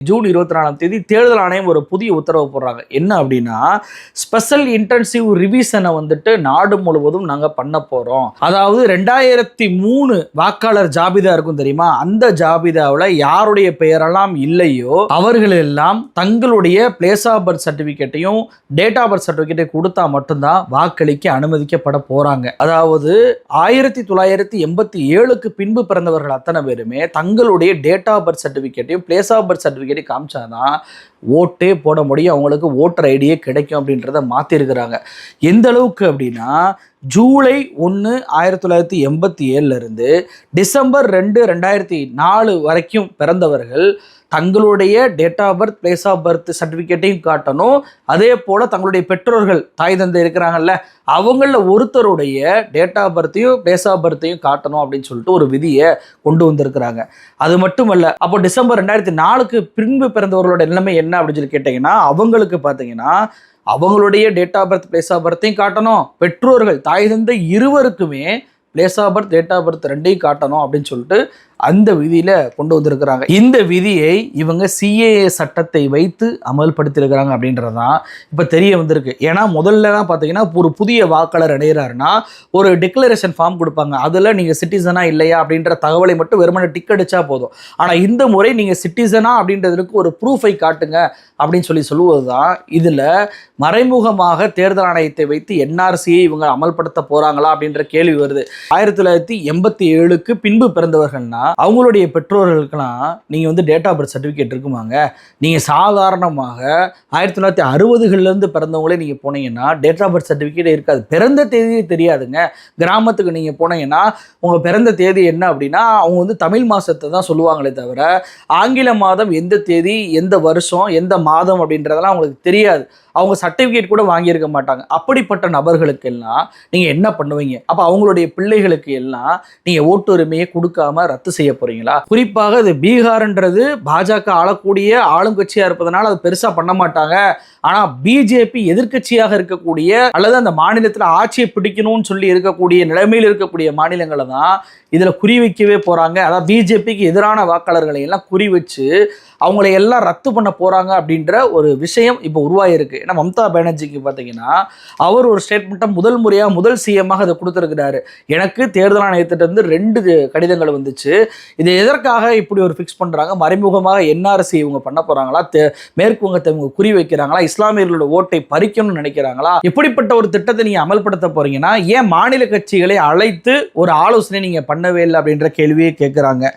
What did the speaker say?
June இருபத்தி நாலாம் தேதி தேர்தல் ஆணையம் ஒரு புதிய உத்தரவு போடுறாங்க. என்ன அப்படின்னா ஸ்பெஷல் இன்டென்சிவ் ரிவிஷனை வந்துட்டு நாடு முழுவதும் நாங்கள் பண்ண போகிறோம் அதாவது ரெண்டாயிரத்தி மூணு வாக்காளர் ஜாபிதா இருக்கும் தெரியுமா? அந்த ஜாபிதாவில் யாருடைய பெயரெல்லாம் இல்லையோ அவர்கள் எல்லாம் தங்களுடைய பிளேஸ் ஆஃப் பர்த் சர்டிஃபிகேட்டையும் டேட் ஆஃப் பர்த் சர்டிஃபிகேட்டையும் கொடுத்தா மட்டும்தான் வாக்களிக்க அனுமதிக்கப்பட போகிறாங்க அதாவது ஆயிரத்தி தொள்ளாயிரத்தி எண்பத்தி ஏழுக்கு பின்பு பிறந்தவர்கள் அத்தனை பேருமே தங்களுடைய டேட் ஆஃப் பர்த் சர்டிஃபிகேட்டையும் பிளேஸ் ஆஃப் பர்த் சர்டிஃபிகேட்டையும் காமிச்சாதான் ஓட்டே போட முடியும். அவங்களுக்கு ஓட்டர் ஐடியே கிடைக்கும் அப்படின்றத மாற்றிருக்கிறாங்க எந்த அளவுக்கு அப்படின்னா ஜூலை ஒன்று ஆயிரத்தி தொள்ளாயிரத்தி எண்பத்தி ஏழுலேருந்து டிசம்பர் ரெண்டு ரெண்டாயிரத்தி நாலு வரைக்கும் பிறந்தவர்கள் தங்களுடைய date of birth place of birth சர்டிஃபிகேட்டையும் காட்டணும். அதே போல் தங்களுடைய பெற்றோர்கள் தாய் தந்தை இருக்கிறாங்கல்ல அவங்களில் ஒருத்தருடைய டேட் ஆஃப் பர்த்தையும் பிளேஸ் ஆஃப் பர்த்தையும் காட்டணும் அப்படின்னு சொல்லிட்டு ஒரு விதியை கொண்டு வந்திருக்கிறாங்க. அது மட்டுமல்ல அப்போ டிசம்பர் ரெண்டாயிரத்தி நாலுக்கு பின்பு பிறந்தவர்களோட நிலைமை என்ன அப்படின்னு சொல்லி கேட்டிங்கன்னா அவங்களுக்கு பார்த்தீங்கன்னா அவங்களுடைய date of birth place of பர்த்தையும் காட்டணும். பெற்றோர்கள் தாய் தந்தை இருவருக்குமே place of birth date of birth ரெண்டையும் காட்டணும் அப்படின்னு சொல்லிட்டு அந்த விதியில் கொண்டு வந்திருக்கிறாங்க. இந்த விதியை இவங்க சிஏஏ சட்டத்தை வைத்து அமல்படுத்தியிருக்கிறாங்க அப்படின்றது தான் இப்போ தெரிய வந்திருக்கு. ஏன்னா முதல்லலாம் பார்த்தீங்கன்னா ஒரு புதிய வாக்காளர் அடைகிறாருன்னா ஒரு டிக்ளரேஷன் ஃபார்ம் கொடுப்பாங்க. அதில் நீங்கள் சிட்டிசனா இல்லையா அப்படின்ற தகவலை மட்டும் வெறுமனை டிக் அடித்தா போதும். ஆனால் இந்த முறை நீங்கள் சிட்டிசனா அப்படின்றதுக்கு ஒரு ப்ரூஃபை காட்டுங்க அப்படின்னு சொல்லி சொல்லுவது தான் இதில் மறைமுகமாக தேர்தல் ஆணையத்தை வைத்து என்ஆர்சியை இவங்க அமல்படுத்த போகிறாங்களா அப்படின்ற கேள்வி வருது. ஆயிரத்தி தொள்ளாயிரத்தி எண்பத்தி ஏழுக்கு பின்பு பிறந்தவர்கள்னா அவங்களுடைய பெற்றோர்களுக்கெல்லாம் நீங்கள் வந்து டேட் ஆஃப் பர்த் சர்டிஃபிகேட் இருக்குமாங்க? நீங்கள் சாதாரணமாக ஆயிரத்தி தொள்ளாயிரத்தி அறுபதுகள்லேருந்து பிறந்தவங்களே நீங்கள் போனீங்கன்னா டேட் ஆஃப் பர்த் சர்டிஃபிகேட் இருக்காது. பிறந்த தேதியே தெரியாதுங்க. கிராமத்துக்கு நீங்கள் போனீங்கன்னா உங்கள் பிறந்த தேதி என்ன அப்படின்னா அவங்க வந்து தமிழ் மாதத்தை தான் சொல்லுவாங்களே தவிர ஆங்கில மாதம் எந்த தேதி எந்த வருஷம் எந்த மாதம் அப்படின்றதெல்லாம் அவங்களுக்கு தெரியாது. அவங்க சர்டிஃபிகேட் கூட வாங்கியிருக்க மாட்டாங்க. அப்படிப்பட்ட நபர்களுக்கு எல்லாம் நீங்கள் என்ன பண்ணுவீங்க? அப்போ அவங்களுடைய பிள்ளைகளுக்கு எல்லாம் நீங்கள் ஓட்டுரிமையை கொடுக்காம ரத்து செய்ய போறீங்களா? குறிப்பாக இது பீகார்ன்றது பாஜக ஆளக்கூடிய ஆளும் கட்சியாக இருப்பதனால அது பெருசாக பண்ண மாட்டாங்க. ஆனால் பிஜேபி எதிர்க்கட்சியாக இருக்கக்கூடிய அல்லது அந்த மாநிலத்தில் ஆட்சியை பிடிக்கணும்னு சொல்லி இருக்கக்கூடிய நிலைமையில் இருக்கக்கூடிய மாநிலங்களை தான் இதில் குறி வைக்கவே போகிறாங்க அதாவது பிஜேபிக்கு எதிரான வாக்காளர்களை எல்லாம் குறி வச்சு அவங்களை எல்லாம் ரத்து பண்ண போகிறாங்க அப்படின்ற ஒரு விஷயம் இப்போ உருவாகிருக்கு ஏன்னா மம்தா பானர்ஜிக்கு பார்த்தீங்கன்னா அவர் ஒரு ஸ்டேட்மெண்ட்டை முதல் முறையாக முதல் சிஎம்மாக அதை கொடுத்துருக்கிறாரு. எனக்கு தேர்தல் ஆணையத்திட்ட இருந்து ரெண்டு கடிதங்கள் வந்துச்சு. இது எதற்காக இப்படி ஒரு ஃபிக்ஸ் பண்ணுறாங்க மறைமுகமாக என்ஆர்சி இவங்க பண்ண போகிறாங்களா மேற்கு வங்கத்தை இவங்க குறி வைக்கிறாங்களா? இஸ்லாமியர்களோட ஓட்டை பறிக்கணும்னு நினைக்கிறாங்களா? எப்படிப்பட்ட ஒரு திட்டத்தை நீங்கள் அமல்படுத்த போறீங்கன்னா ஏன் மாநில கட்சிகளை அழைத்து ஒரு ஆலோசனை நீங்கள் பண்ணவே இல்லை அப்படின்ற கேள்வியை கேட்குறாங்க.